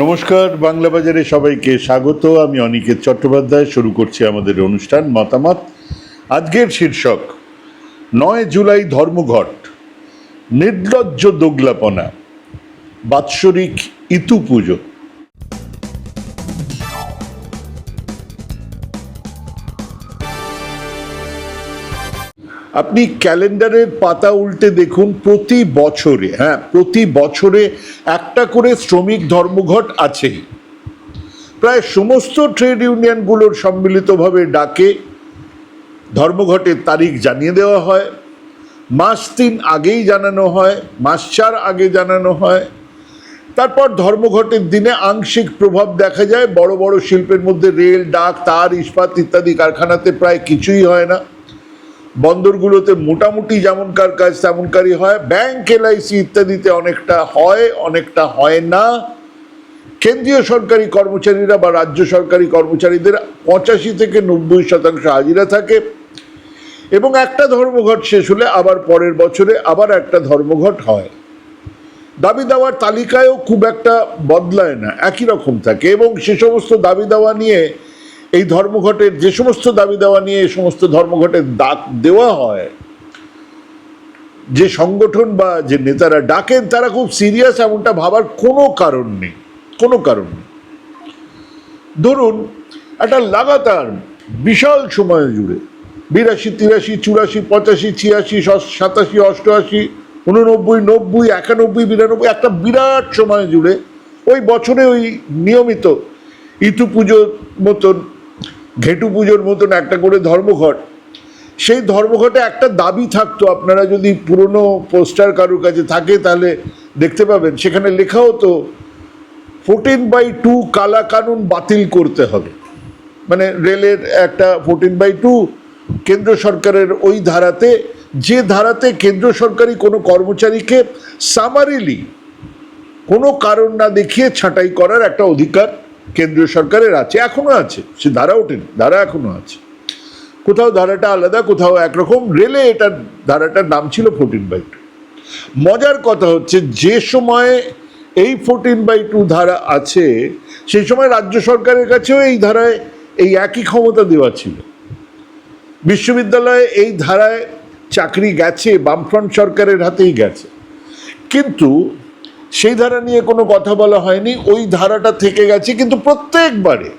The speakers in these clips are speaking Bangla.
নমস্কার, বাংলা বাজারে সবাইকে স্বাগত। আমি অনিকেত চট্টোপাধ্যায়, শুরু করছি আমাদের অনুষ্ঠান, মতামত। আজকের শীর্ষক, নয় জুলাই ধর্মঘট, নির্লজ্জ দোগলাপনা, বাৎসরিক ইতু পুজো। আপনি ক্যালেন্ডারের পাতা উল্টে দেখুন প্রতি বছরে হ্যাঁ প্রতি বছরে একটা করে শ্রমিক ধর্মঘট আছেই। প্রায় সমস্ত ট্রেড ইউনিয়নগুলোর সম্মিলিতভাবে ডাকে ধর্মঘটের তারিখ জানিয়ে দেওয়া হয়, মাস তিন আগেই জানানো হয়, মাস চার আগে জানানো হয়। তারপর ধর্মঘটের দিনে আংশিক প্রভাব দেখা যায়, বড় বড় শিল্পের মধ্যে রেল, ডাক, তার, ইস্পাত ইত্যাদি কারখানাতে প্রায় কিছুই হয় না। বন্দরগুলোতে মোটামুটি যেমনকার কাজ তেমনকারই হয়। ব্যাংক, এলআইসি ইত্যাদিতে অনেকটা হয় অনেকটা হয় না। কেন্দ্রীয় সরকারি কর্মচারীরা বা রাজ্য সরকারি কর্মচারীদের পঁচাশি থেকে নব্বই শতাংশ হাজিরা থাকে এবং একটা ধর্মঘট শেষ হলে আবার পরের বছরে আবার একটা ধর্মঘট হয়। দাবি দাওয়ার তালিকায়ও খুব একটা বদলায় না, একই রকম থাকে এবং সে সমস্ত দাবি দাওয়া নিয়ে এই ধর্মঘটের যে সমস্ত দাবি দেওয়া নিয়ে এই সমস্ত ধর্মঘটের ডাক দেওয়া হয়, যে সংগঠন বা যে নেতারা ডাকেন, তারা খুব সিরিয়াস এমনটা ভাবার কোনো কারণ নেই, কোনো কারণ নেই। ধরুন, একটা লাগাতার বিশাল সময় জুড়ে, বিরাশি, তিরাশি, চুরাশি, পঁচাশি, ছিয়াশি সাতাশি, অষ্টআশি, উননব্বই, নব্বই, একানব্বই, বিরানব্বই, একটা বিরাট সময় জুড়ে ওই বছরে ওই নিয়মিত ইতু পুজোর মতন ঘেটু পুজোর মতন একটা করে ধর্মঘট। সেই ধর্মঘটে একটা দাবি থাকতো, আপনারা যদি পুরনো পোস্টার কারুর কাছে থাকে তাহলে দেখতে পাবেন, সেখানে লেখা হতো, ফোরটিন বাই টু কালা কানুন বাতিল করতে হবে। মানে রেলের একটা ফোরটিন বাই টু, কেন্দ্র সরকারের ওই ধারাতে, যে ধারাতে কেন্দ্র সরকারি কোনো কর্মচারীকে সামারিলি কোনো কারণ না দেখিয়ে ছাঁটাই করার একটা অধিকার কেন্দ্রীয় সরকারের আছে, এখনও আছে। সে ধারা ওঠেনি, ধারা এখনও আছে। কোথাও ধারাটা আলাদা, কোথাও একরকম। রেলে এটার ধারাটার নাম ছিল ফোরটিন বাই টু মজার কথা হচ্ছে, যে সময়ে এই ফোরটিন বাই টু ধারা আছে, সেই সময় রাজ্য সরকারের কাছেও এই ধারায়, এই একই ক্ষমতা দেওয়া ছিল। বিশ্ববিদ্যালয়ে এই ধারায় চাকরি গেছে, বামফ্রন্ট সরকারের হাতেই গেছে। কিন্তু সেই ধারা নিয়ে কোনো কথা বলা হয়নি, ওই ধারাটা থেকে গেছে, কিন্তু প্রত্যেকবারে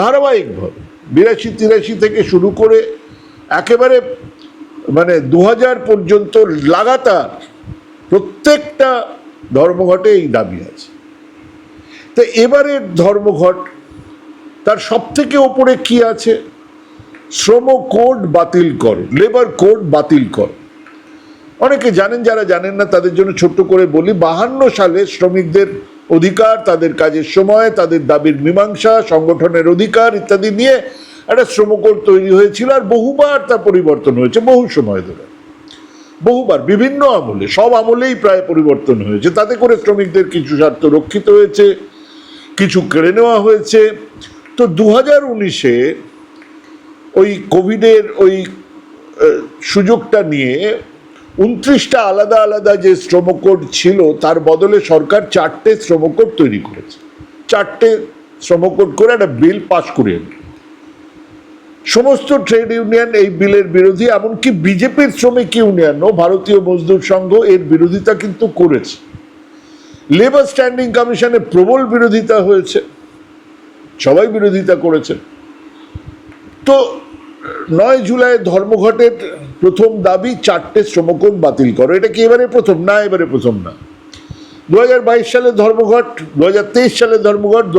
ধারাবাহিকভাবে বিরাশি তিরাশি থেকে শুরু করে একেবারে মানে দু হাজার পর্যন্ত লাগাতার প্রত্যেকটা ধর্মঘটে এই দাবি আছে। তো এবারের ধর্মঘট, তার সব থেকে ওপরে কি আছে? শ্রম কোড বাতিল কর, লেবার কোড বাতিল করো। অনেকে জানেন, যারা জানেন না, তাদের জন্য ছোট্ট করে বলি, বাহান্ন সালে শ্রমিকদের অধিকার, তাদের কাজের সময়, তাদের দাবির মীমাংসা, সংগঠনের অধিকার ইত্যাদি নিয়ে একটা শ্রমকোড তৈরি হয়েছিল আর বহুবার তা পরিবর্তন হয়েছে বহু সময় ধরে। বহুবার, বিভিন্ন আমলে, সব আমলেই প্রায় পরিবর্তন হয়েছে। তাতে করে শ্রমিকদের কিছু স্বার্থ রক্ষিত হয়েছে, কিছু কেড়ে নেওয়া হয়েছে। তো দু হাজার উনিশে ওই কোভিডের ওই সুযোগটা নিয়ে উনত্রিশটা আলাদা আলাদা যে শ্রমকোড ছিল, তার বদলে সরকার চারটে শ্রমকোড তৈরি করেছে। চারটে শ্রমকোড করে একটা বিল পাশ করে সমস্ত ট্রেড ইউনিয়ন এই বিলের বিরোধী, এমনকি বিজেপির শ্রমিক ইউনিয়নও ভারতীয় মজদুর সংঘ এর বিরোধিতা কিন্তু করেছে। লেবার স্ট্যান্ডিং কমিশনে প্রবল বিরোধিতা হয়েছে। সবাই বিরোধিতা করেছে। তো নয় জুলাই ধর্মঘটের প্রথম দাবি চারটে শ্রমকোণ বাতিল করো। এটা কি এবারে প্রথম? না, এবারে প্রথম না। দু সালে ধর্মঘট দু সালে ধর্মঘট দু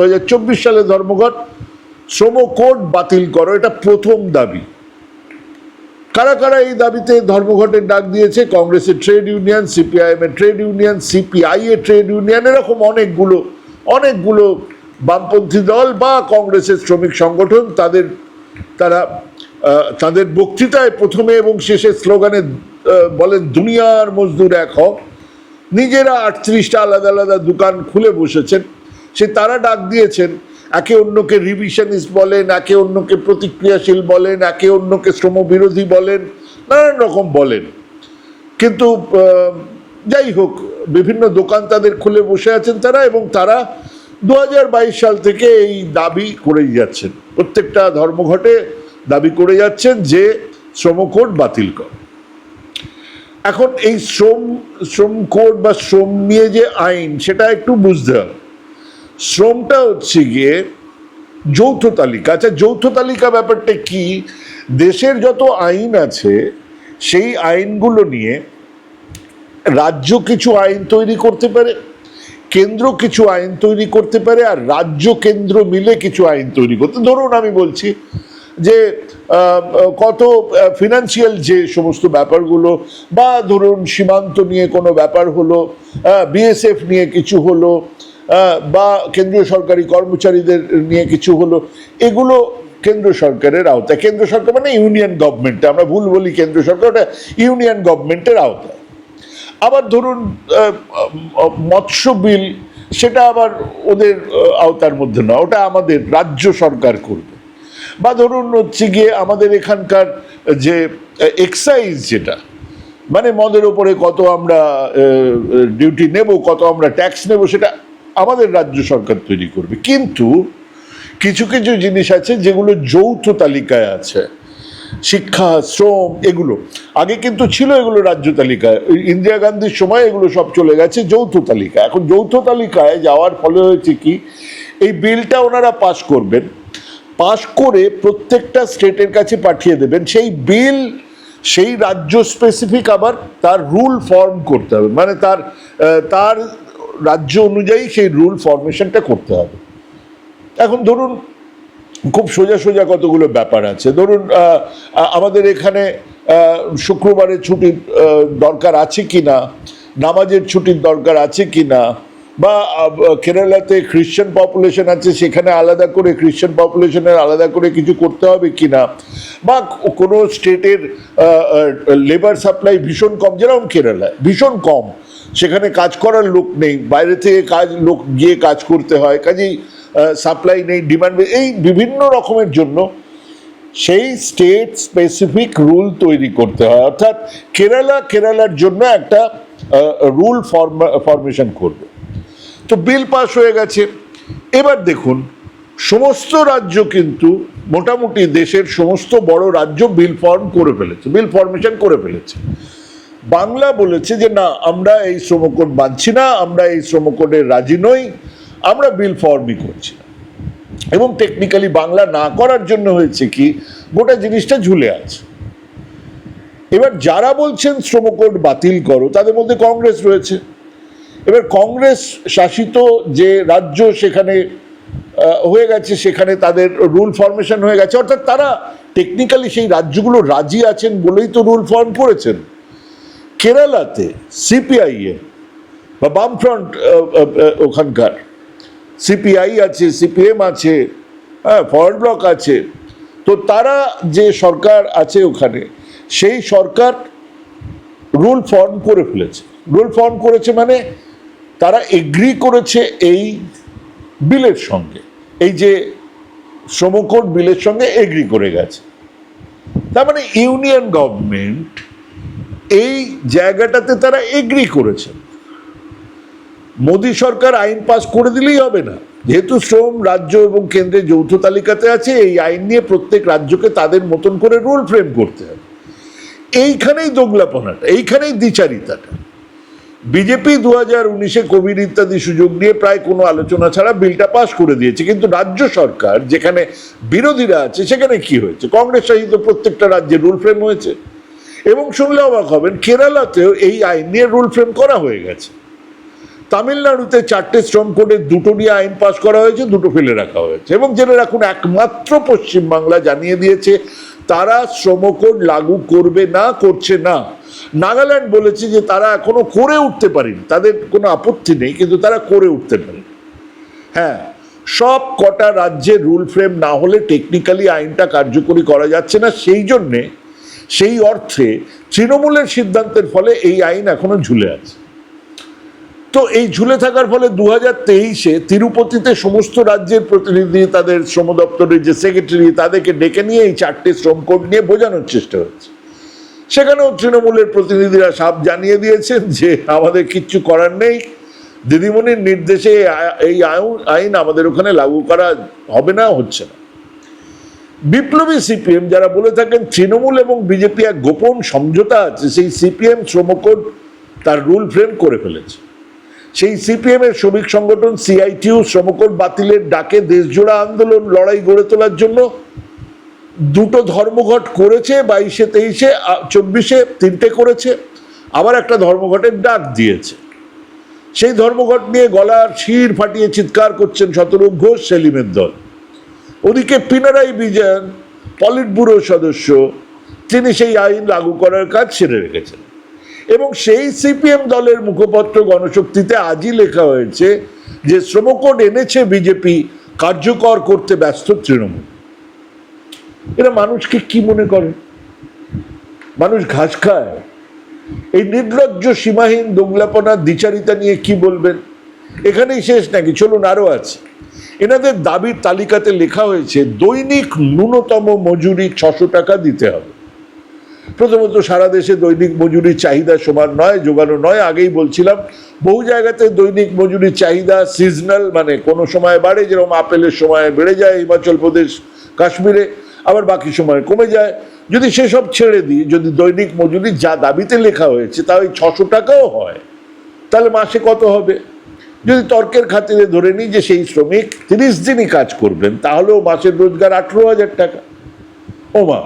সালে ধর্মঘট শ্রম কোড বাতিল করো। এটা প্রথম দাবি। কারা কারা এই দাবিতে ধর্মঘটের ডাক দিয়েছে? কংগ্রেসের ট্রেড ইউনিয়ন সিপিআইএম এর ট্রেড ইউনিয়ন সিপিআই এর ট্রেড ইউনিয়ন, এরকম অনেকগুলো অনেকগুলো বামপন্থী দল বা কংগ্রেসের শ্রমিক সংগঠন, তাদের, তারা তাদের বক্তৃতায় প্রথমে এবং শেষে স্লোগানে বলেন, দুনিয়ার মজদুর এক হক। নিজেরা আটত্রিশটা আলাদা আলাদা দোকান খুলে বসেছেন। সে তারা ডাক দিয়েছেন, একে অন্যকে রিভিশনিস্ট বলেন, একে অন্যকে প্রতিক্রিয়াশীল বলেন, একে অন্যকে শ্রমবিরোধী বলেন, নানান রকম বলেন। কিন্তু যাই হোক, বিভিন্ন দোকান তাদের খুলে বসে আছেন তারা এবং তারা দু হাজার বাইশ সাল থেকে এই দাবি করেই যাচ্ছেন। প্রত্যেকটা ধর্মঘটে দাবি করে যাচ্ছেন যে শ্রম কোড বাতিল কর। এখন এই শ্রম শ্রম কোড বা শ্রম নিয়ে যে আইন, সেটা একটু বুঝতে হবে। শ্রমটা হচ্ছে গিয়ে যৌথ তালিকা। আচ্ছা যৌথ তালিকা ব্যাপারটা কি? দেশের যত আইন আছে, সেই আইনগুলো নিয়ে রাজ্য কিছু আইন তৈরি করতে পারে, কেন্দ্র কিছু আইন তৈরি করতে পারে, আর রাজ্য কেন্দ্র মিলে কিছু আইন তৈরি করতে ধরুন আমি বলছি যে কত ফিনান্সিয়াল যে সমস্ত ব্যাপারগুলো, বা ধরুন সীমান্ত নিয়ে কোনো ব্যাপার হলো বিএসএফ নিয়ে কিছু হলো বা কেন্দ্রীয় সরকারি কর্মচারীদের নিয়ে কিছু হলো, এগুলো কেন্দ্র সরকারের আওতায়। কেন্দ্র সরকার মানে ইউনিয়ন গভর্নমেন্ট আমরা ভুল বলি কেন্দ্র সরকার, ওটা ইউনিয়ন গভর্নমেন্টের আওতায়। আবার ধরুন মৎস্য বিল, সেটা আবার ওদের আওতার মধ্যে না ওটা আমাদের রাজ্য সরকার করবে। বা ধরুন হচ্ছে গিয়ে আমাদের এখানকার যে এক্সাইজ যেটা মানে মদের ওপরে কত আমরা ডিউটি নেব, কত আমরা ট্যাক্স নেব, সেটা আমাদের রাজ্য সরকার তৈরি করবে। কিন্তু কিছু কিছু জিনিস আছে যেগুলো যৌথ তালিকায় আছে। শিক্ষা, শ্রম, এগুলো। আগে কিন্তু ছিল এগুলো রাজ্য তালিকায়। ইন্দিরা গান্ধীর সময় এগুলো সব চলে গেছে যৌথ তালিকা এখন যৌথ তালিকায় যাওয়ার ফলে হয়েছে কি, এই বিলটা ওনারা পাশ করবেন। পাশ করে প্রত্যেকটা স্টেটের কাছে পাঠিয়ে দেবেন। সেই বিল, সেই রাজ্য স্পেসিফিক আবার তার রুল ফর্ম করতে হবে। মানে তার তার রাজ্য অনুযায়ী সেই রুল ফর্মেশনটা করতে হবে। এখন ধরুন, খুব সোজা সোজা কতগুলো ব্যাপার আছে। ধরুন আমাদের এখানে শুক্রবারের ছুটির দরকার আছে কি না নামাজের ছুটির দরকার আছে কি না বা কেরালাতে খ্রিশ্চান পপুলেশন আছে, সেখানে আলাদা করে খ্রিশ্চান পপুলেশনের আলাদা করে কিছু করতে হবে কি না? বা, কোনো স্টেটের লেবার সাপ্লাই ভীষণ কম, যেরকম কেরালায়, ভীষণ কম। সেখানে কাজ করার লোক নেই, বাইরে থেকে কাজ, লোক গিয়ে কাজ করতে হয়, কাজেই সাপ্লাই নেই ডিমান্ড এই বিভিন্ন রকমের জন্য সেই স্টেট স্পেসিফিক রুল তৈরি করতে হয়। অর্থাৎ কেরালা, কেরালার জন্য একটা রুল ফরমেশন করবে। তো বিল পাস হয়ে গেছে। এবার দেখুন, সমস্ত রাজ্য কিন্তু মোটামুটি দেশের সমস্ত বড় রাজ্য বিল ফর্ম করে ফেলেছে, বিল ফর্মেশন করে ফেলেছে। বাংলা বলেছে যে, না, আমরা এই শ্রমকোড বাঁধছি না, আমরা এই শ্রমকোডে রাজি নই, আমরা বিল ফর্মই করছি এবং টেকনিক্যালি বাংলা না করার জন্য হয়েছে কি, গোটা জিনিসটা ঝুলে আছে। এবার যারা বলছেন শ্রমকোড বাতিল করো, তাদের মধ্যে কংগ্রেস রয়েছে। এবার কংগ্রেস শাসিত যে রাজ্য সেখানে হয়ে গেছে, সেখানে তাদের রুল ফর্মেশন হয়ে গেছে। অর্থাৎ তারা টেকনিক্যালি সেই রাজ্যগুলো রাজি আছেন বলেই তো রুল ফর্ম করেছেন। কেরালাতে সিপিআইএম বা বামফ্রন্ট ওখানকার সিপিআই আছে সিপিএম আছে হ্যাঁ ফরওয়ার্ড ব্লক আছে। তো তারা যে সরকার আছে ওখানে, সেই সরকার রুল ফর্ম করে ফেলেছে। রুল ফর্ম করেছে মানে তারা এগ্রি করেছে এই বিলের সঙ্গে। এই যে শ্রমকোড বিলের সঙ্গে এগ্রি করে গেছে। তার মানে ইউনিয়ন গভর্নমেন্ট এই জায়গাটাতে তারা এগ্রি করেছে। মোদী সরকার আইন পাস করে দিলেই হবে না। যেহেতু শ্রম, রাজ্য এবং কেন্দ্রের যৌথ তালিকাতে আছে, এই আইন নিয়ে প্রত্যেক রাজ্যকে তাদের মতন করে রুল ফ্রেম করতে হবে। এইখানেই দোগলাপনাটা, এইখানেই দ্বিচারিতাটা। বিজেপি দু হাজার উনিশে কোভিড ইত্যাদি সুযোগ নিয়ে প্রায় কোনো আলোচনা ছাড়া বিলটা পাস করে দিয়েছে। কিন্তু রাজ্য সরকার, যেখানে বিরোধীরা আছে, সেখানে কি হয়েছে? কংগ্রেস শাসিত প্রত্যেকটা রাজ্যে রুল ফ্রেম হয়েছে। এবং শুনলে অবাক হবেন, কেরালাতেও এই আইন নিয়ে রুল ফ্রেম করা হয়ে গেছে। তামিলনাড়ুতে চারটে শ্রম কোডের দুটো নিয়ে আইন পাস করা হয়েছে, দুটো ফেলে রাখা হয়েছে। এবং জেনে রাখুন, একমাত্র পশ্চিমবাংলা জানিয়ে দিয়েছে, তারা শ্রম কোড লাগু করবে না, করছে না। নাগাল্যান্ড বলেছে যে তারা এখনও করে উঠতে পারেনি। তাদের কোনো আপত্তি নেই, কিন্তু তারা করে উঠতে পারে। হ্যাঁ সব কটা রাজ্যে রুল ফ্রেম না হলে টেকনিক্যালি আইনটা কার্যকরী করা যাচ্ছে না। সেই জন্যে, সেই অর্থে তৃণমূলের সিদ্ধান্তের ফলে এই আইন এখনও ঝুলে আছে। তো এই ঝুলে থাকার ফলে দু হাজার তেইশে তিরুপতিতে সমস্ত রাজ্যের প্রতিনিধি, তাদের শ্রম দপ্তরের যে সেক্রেটারি, তাদেরকে ডেকে নিয়ে এই চারটে শ্রম কোড নিয়ে বোঝানোর চেষ্টা হচ্ছে। সেখানেও তৃণমূলের প্রতিনিধিরা সাপ জানিয়ে দিয়েছেন যে আমাদের কিচ্ছু করার নেই। দিদিমণির নির্দেশে এই আইন আমাদের ওখানে লাগু করা হবে না, হচ্ছে না। বিপ্লবী সিপিএম যারা বলে থাকেন তৃণমূল এবং বিজেপি এক গোপন সমঝোতা আছে, সেই সিপিএম শ্রমকোড তার রুল ফ্রেম করে ফেলেছে। সেই সিপিএম এর শ্রমিক সংগঠন সিআইটিউ শ্রমকোড বাতিলের ডাকে দেশজোড়া আন্দোলন, লড়াই গড়ে তোলার জন্য দুটো ধর্মঘট করেছে, বাইশে তেইশে চব্বিশে তিনটে করেছে, আবার একটা ধর্মঘটের ডাক দিয়েছে। সেই ধর্মঘট নিয়ে গলার শির ফাটিয়ে চিৎকার করছেন শতরূপ ঘোষ, সেলিমের দল। ওদিকে পিনারাই বিজয়ন পলিট ব্যুরো সদস্য, তিনি সেই আইন লাগু করার কাজ সেরে রেখেছেন। এবং সেই সিপিএম দলের মুখপত্র গণশক্তিতে আজই লেখা হয়েছে যে শ্রমকোড এনেছে বিজেপি, কার্যকর করতে ব্যস্ত তৃণমূল। এরা মানুষকে কি মনে করে? মানুষ ঘাস খায়। এই নির্লজ্জ, সীমাহীন দোংলাপনার দ্বিচারিতা নিয়ে কি বলবেন? এখানেই শেষ নাকি? চলুন, আরও আছে। এনাদের দাবির তালিকাতে লেখা হয়েছে, দৈনিক ন্যূনতম মজুরি ছশো টাকা দিতে হবে। প্রথমত, সারা দেশে দৈনিক মজুরির চাহিদা সমান নয় যোগানো নয়। আগেই বলছিলাম, বহু জায়গাতে দৈনিক মজুরির চাহিদা সিজনাল মানে কোনো সময় বাড়ে, যেরকম আপেলের সময় বেড়ে যায় হিমাচল প্রদেশ, কাশ্মীরে। আবার বাকি সময় কমে যায়। যদি সেসব ছেড়ে দিই, যদি দৈনিক মজুরি যা দাবিতে লেখা হয়েছে, তা ওই ছশো টাকাও হয়। তাহলে মাসে কত হবে? যদি তর্কের খাতিরে ধরে নিই যে সেই শ্রমিক তিরিশ দিনই কাজ করবেন, তাহলেও মাসের রোজগার আঠেরো হাজার টাকা। ওমা,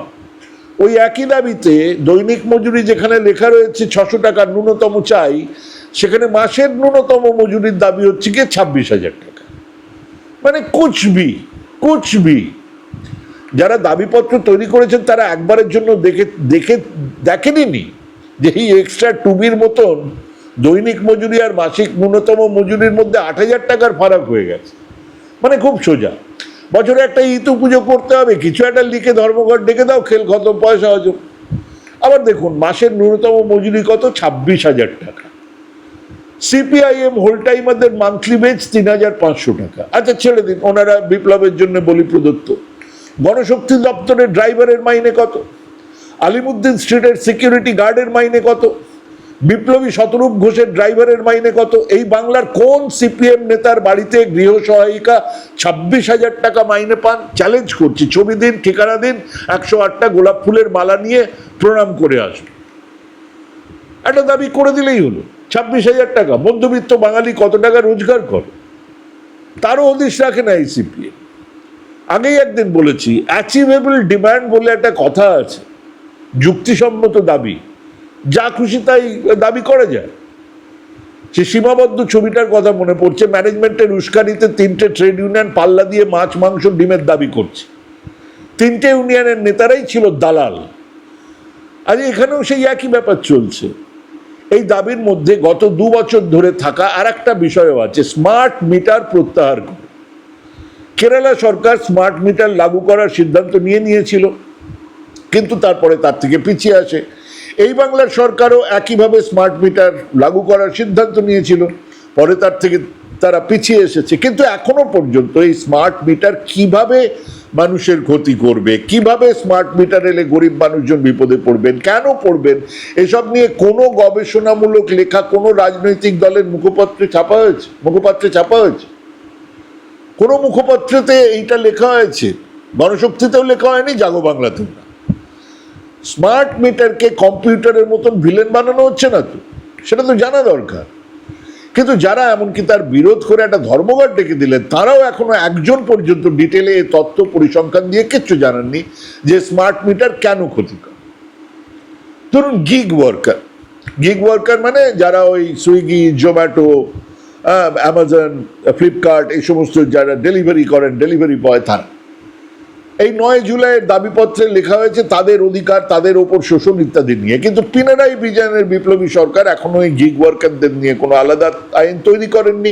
ওই একই দাবিতে দৈনিক মজুরি যেখানে লেখা রয়েছে ছশো টাকা ন্যূনতম চাই, সেখানে মাসের ন্যূনতম মজুরির দাবি হচ্ছে গিয়ে ছাব্বিশ হাজার টাকা। মানে কুচবি কুচবি। যারা দাবিপত্র তৈরি করেছেন, তারা একবারের জন্য দেখে দেখে দেখেনি যে এই এক্সট্রা টুবির মতন দৈনিক মজুরি আর মাসিক ন্যূনতম মজুরির মধ্যে আট হাজার টাকার ফারাক হয়ে গেছে। মানে খুব সোজা। বছরে একটা ইতু পুজো করতে হবে, কিছু একটা লিখে ধর্মঘট ডেকে দাও, খেল খতম, পয়সা হজম। আবার দেখুন, মাসের ন্যূনতম মজুরি কত? ছাব্বিশ হাজার টাকা। সিপিআইএম হোল টাইমারদের মান্থলি বেজ তিন হাজার পাঁচশো টাকা। আচ্ছা ছেড়ে দিন, ওনারা বিপ্লবের জন্য বলি প্রদত্ত। গণশক্তি দপ্তরের ড্রাইভারের মাইনে কত? আলিমুদ্দিন স্ট্রিটের সিকিউরিটি গার্ডের মাইনে কত? বিপ্লবী শতরূপ ঘোষের ড্রাইভারের মাইনে কত? এই বাংলার কোন সিপিএম নেতার বাড়িতে গৃহ সহায়িকা ছাব্বিশ হাজার টাকা মাইনে পান? চ্যালেঞ্জ করছি। ছবি দিন, ঠিকানা দিন, একশো আটটা গোলাপ ফুলের মালা নিয়ে প্রণাম করে আসুন। একটা দাবি করে দিলেই হলো। ছাব্বিশ হাজার টাকা। মধ্যবিত্ত বাঙালি কত টাকা রোজগার করে? তারও হদিশ রাখে না এই সিপিএম। আগেই একদিন বলেছি অ্যাচিভেবল ডিমান্ড বলে একটা কথা আছে, যুক্তিসম্মত দাবি, যা খুশি তাই দাবি করা যায়। সে সীমাবদ্ধ ছবিটার কথা মনে পড়ছে ম্যানেজমেন্টের উস্কানিতে তিনটে ট্রেড ইউনিয়ন পাল্লা দিয়ে মাছ, মাংস, ডিমের দাবি করছে। তিনটে ইউনিয়নের নেতারাই ছিল দালাল। আজ এখানেও সেই একই ব্যাপার চলছে। এই দাবির মধ্যে গত দু বছর ধরে থাকা আর একটা বিষয়ও আছে স্মার্ট মিটার প্রত্যাহার কেরালা সরকার স্মার্ট মিটার লাগু করার সিদ্ধান্ত নিয়ে নিয়েছিল, কিন্তু তারপরে তার থেকে পিছিয়ে আসে। এই বাংলার সরকারও একইভাবে স্মার্ট মিটার লাগু করার সিদ্ধান্ত নিয়েছিল, পরে তার থেকে তারা পিছিয়ে এসেছে। কিন্তু এখনও পর্যন্ত এই স্মার্ট মিটার কীভাবে মানুষের ক্ষতি করবে, কীভাবে স্মার্ট মিটার এলে গরিব মানুষজন বিপদে পড়বেন, কেন পড়বেন, এসব নিয়ে কোনো গবেষণামূলক লেখা, কোনো রাজনৈতিক দলের মুখপত্রে ছাপা হয়েছে, মুখপাত্রে ছাপা হয়েছে। কোনো মুখপত্রতে এইটা লেখা হয়েছে, গণশক্তিতেও লেখা হয়নি, জাগো বাংলাতেও স্মার্ট মিটারকে কম্পিউটারের মতন ভিলেন বানানো হচ্ছে না তো, সেটা তো জানা দরকার। কিন্তু যারা এমনকি তার বিরোধ করে একটা ধর্মঘট ডেকে দিলেন, তারাও এখনও একজন পর্যন্ত ডিটেলে এই তথ্য পরিসংখ্যান দিয়ে কিচ্ছু জানাননি যে স্মার্ট মিটার কেন ক্ষতিকর। ধরুন গিগ ওয়ার্কার। গিগ ওয়ার্কার মানে যারা ওই সুইগি, জোম্যাটো অ্যামাজন ফ্লিপকার্ট এই সমস্ত যারা ডেলিভারি করেন ডেলিভারি বয় তারা। এই নয় জুলাইয়ের দাবিপত্রে লেখা হয়েছে তাদের অধিকার, তাদের ওপর শোষণ ইত্যাদি নিয়ে। কিন্তু পিনারাই বিজয়নের বিপ্লবী সরকার এখনও এই গিগ ওয়ার্কারদের নিয়ে কোনো আলাদা আইন তৈরি করেননি।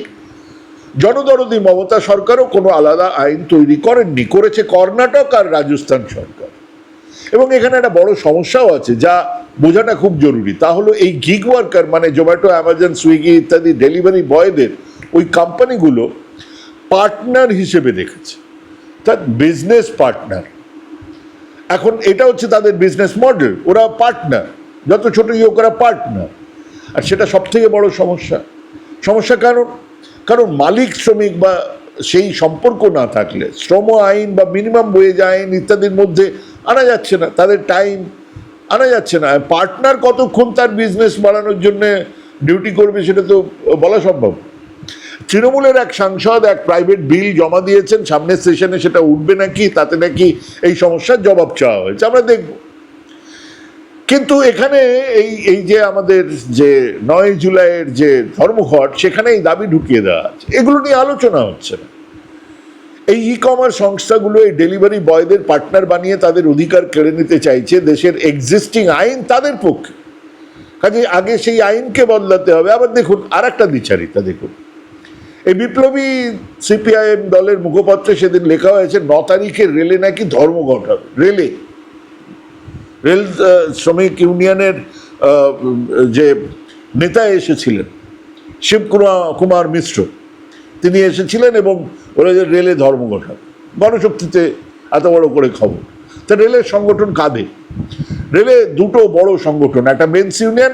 জনদরদি মমতা সরকারও কোনো আলাদা আইন তৈরি করেননি, করেছে কর্ণাটক আর রাজস্থান সরকার। এবং এখানে একটা বড় সমস্যাও আছে, যা বোঝাটা খুব জরুরি। তা হলো এই গিগ ওয়ার্কার মানে জোম্যাটো অ্যামাজন সুইগি ইত্যাদি ডেলিভারি বয়দের ওই কোম্পানিগুলো পার্টনার হিসেবে দেখেছে। তার বিজনেস পার্টনার এখন এটা হচ্ছে তাদের বিজনেস মডেল ওরা পার্টনার যত ছোট হোক ওরা পার্টনার আর সেটা সব থেকে বড় সমস্যা। সমস্যা কারণ কারণ মালিক, শ্রমিক বা সেই সম্পর্ক না থাকলে, শ্রম আইন বা মিনিমাম ওয়েজ আইন ইত্যাদির মধ্যে আনা যাচ্ছে না, তাদের টাইম আনা যাচ্ছে না। পার্টনার কতক্ষণ তার বিজনেস বাড়ানোর জন্যে ডিউটি করবে সেটা তো বলা সম্ভব। তৃণমূলের এক সাংসদ এক প্রাইভেট বিল জমা দিয়েছেন, সামনের সেশনে সেটা উঠবে নাকি, তাতে নাকি এই সমস্যার জবাব চাওয়া হয়েছে, আমরা দেখব। কিন্তু এখানে এই এই যে আমাদের যে নয় জুলাইয়ের যে ধর্মঘট সেখানে এই দাবি ঢুকিয়ে দেওয়া আছে। এগুলো নিয়ে আলোচনা হচ্ছে না। এই ই কমার্স সংস্থাগুলো, এই ডেলিভারি বয়দের পার্টনার বানিয়ে তাদের অধিকার কেড়ে নিতে চাইছে, দেশের এক্সিস্টিং আইন তাদের পক্ষে। কাজে আগে সেই আইনকে বদলাতে হবে। আবার দেখুন আর একটা বিচারিতা দেখুন। এই বিপ্লবী সিপিআইএম দলের মুখপত্রে সেদিন লেখা হয়েছে, ন তারিখে রেলে নাকি ধর্মঘট হবে। রেলে। রেল শ্রমিক ইউনিয়নের যে নেতা এসেছিলেন শিব কুমা- কুমার মিশ্র। তিনি এসেছিলেন এবং ওরা যে রেলে ধর্মঘট হবে গণশক্তিতে এত বড় করে খবর। তা রেলের সংগঠন কাঁদে রেলে দুটো বড় সংগঠন, একটা মেন্স ইউনিয়ন,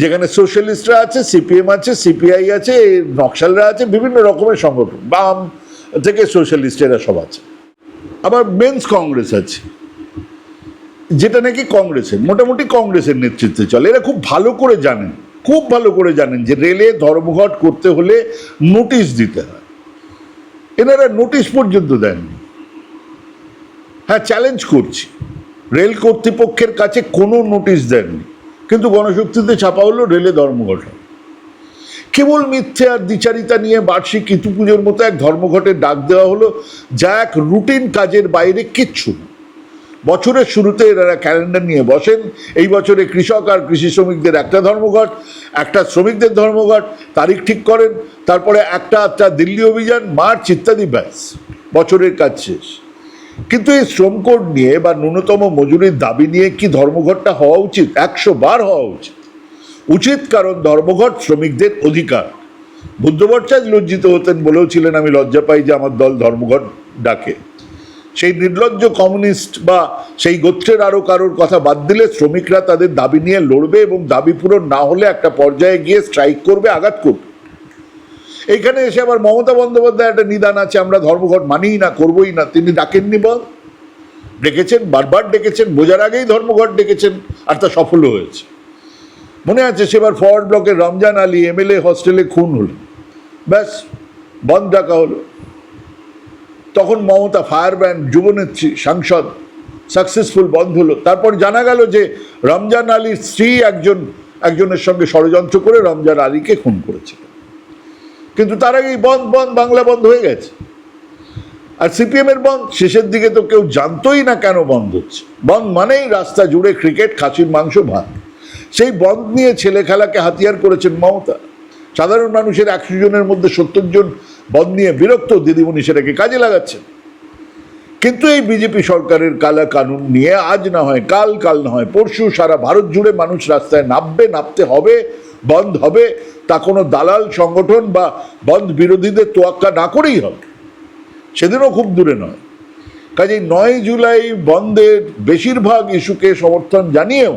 যেখানে সোশ্যালিস্টরা আছে, সিপিএম আছে, সিপিআই আছে, নকশালরা আছে, বিভিন্ন রকমের সংগঠন। বাম থেকে সোশ্যালিস্টেরা সব আছে। আবার মেন্স কংগ্রেস আছে, যেটা নাকি কংগ্রেসের, মোটামুটি কংগ্রেসের নেতৃত্বে চলে। এরা খুব ভালো করে জানেন খুব ভালো করে জানেন যে রেলে ধর্মঘট করতে হলে নোটিশ দিতে হয়। এনারা নোটিশ পর্যন্ত দেননি। হ্যাঁ চ্যালেঞ্জ করছি। রেল কর্তৃপক্ষের কাছে কোনো নোটিশ দেননি। কিন্তু গণশক্তিতে ছাপা হলো রেলে ধর্মঘট। কেবল মিথ্যে আর দ্বিচারিতা নিয়ে বার্ষিক ইতু পুজোর মতো এক ধর্মঘটের ডাক দেওয়া হলো, যা এক রুটিন কাজের বাইরে কিচ্ছু না। বছরের শুরুতে এনারা ক্যালেন্ডার নিয়ে বসেন। এই বছরে কৃষক আর কৃষি শ্রমিকদের একটা ধর্মঘট, একটা শ্রমিকদের ধর্মঘট, তারিখ ঠিক করেন, তারপরে একটা একটা দিল্লি অভিযান, মার্চ ইত্যাদি ব্যাস, বছরের কাজ শেষ। কিন্তু এই শ্রম কোড নিয়ে বা ন্যূনতম মজুরির দাবি নিয়ে কি ধর্মঘটটা হওয়া উচিত? একশো বার হওয়া উচিত। উচিত কারণ ধর্মঘট শ্রমিকদের অধিকার। বুদ্ধভট্টাচ লজ্জিত হতেন বলেও ছিলেন, আমি লজ্জা পাই যে আমার দল ধর্মঘট ডাকে। সেই নির্লজ্জ কমিউনিস্ট বা সেই গোত্রের আরও কারোর কথা বাদ দিলে শ্রমিকরা তাদের দাবি নিয়ে লড়বে এবং দাবি পূরণ না হলে একটা পর্যায়ে গিয়ে স্ট্রাইক করবে আঘাত করবে। এইখানে এসে আবার মমতা বন্দ্যোপাধ্যায় একটা নিদান আছে, আমরা ধর্মঘট মানিই না, করবই না, তিনি ডাকেননি বল। ডেকেছেন, বারবার ডেকেছেন, বোঝার আগেই ধর্মঘট ডেকেছেন, আর তা সফলও হয়েছে। মনে আছে সেবার ফরওয়ার্ড ব্লকের রমজান আলী এমএলএ হস্টেলে খুন হলো ব্যাস, বন্ধ ডাকা হলো। তখন মমতা ফায়ার ব্যান্ড যুবনেত্রী, সাংসদ, সাকসেসফুল বন্ধ হলো। তারপর জানা গেল যে রমজান আলীর স্ত্রী একজন, একজনের সঙ্গে ষড়যন্ত্র করে রমজান আলীকে খুন করেছিল। কিন্তু তার আগেই বন্ধ বন্ধ, বাংলা বন্ধ হয়ে গেছে। আর সিপিএম এর বন্ধ শেষের দিকে তো কেউ জানতোই না কেন বন্ধ হচ্ছে। বন্ধ মানেই রাস্তা জুড়ে ক্রিকেট খাসির মাংস, ভাত। সেই বন্ধ নিয়ে ছেলে খেলাকে হাতিয়ার করেছেন মমতা। সাধারণ মানুষের একশো জনের মধ্যে সত্তর জন বন্ধ নিয়ে বিরক্ত দিদিমণি সেটাকে কাজে লাগাচ্ছেন। কিন্তু এই বিজেপি সরকারের কালা কানুন নিয়ে আজ না হয়, কাল কাল না হয়, পরশু সারা ভারত জুড়ে মানুষ রাস্তায় নামবে, নামতে হবে, বন্ধ হবে, তা কোনো দালাল সংগঠন বা বন্ধ বিরোধীদের তোয়াক্কা না করেই হবে। সেদিনও খুব দূরে নয়। কাজেই নয় জুলাই বন্ধের বেশিরভাগ ইস্যুকে সমর্থন জানিয়েও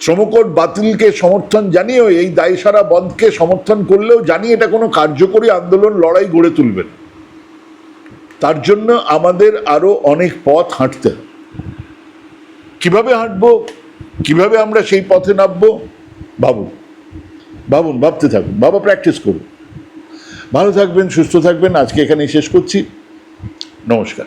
শ্রমকোট বাতিলকে সমর্থন জানিয়েও এই দায়সারা বন্ধকে সমর্থন করলেও জানি এটা কোনো কার্যকরী আন্দোলন, লড়াই গড়ে তুলবেন তার জন্য আমাদের আরও অনেক পথ হাঁটতে হবে। কীভাবে হাঁটবো, কীভাবে আমরা সেই পথে নামবো, ভাবুন। ভাবুন, ভাবতে থাকুন। বাবা প্র্যাকটিস করুন। ভালো থাকবেন, সুস্থ থাকবেন। আজকে এখানেই শেষ করছি। নমস্কার।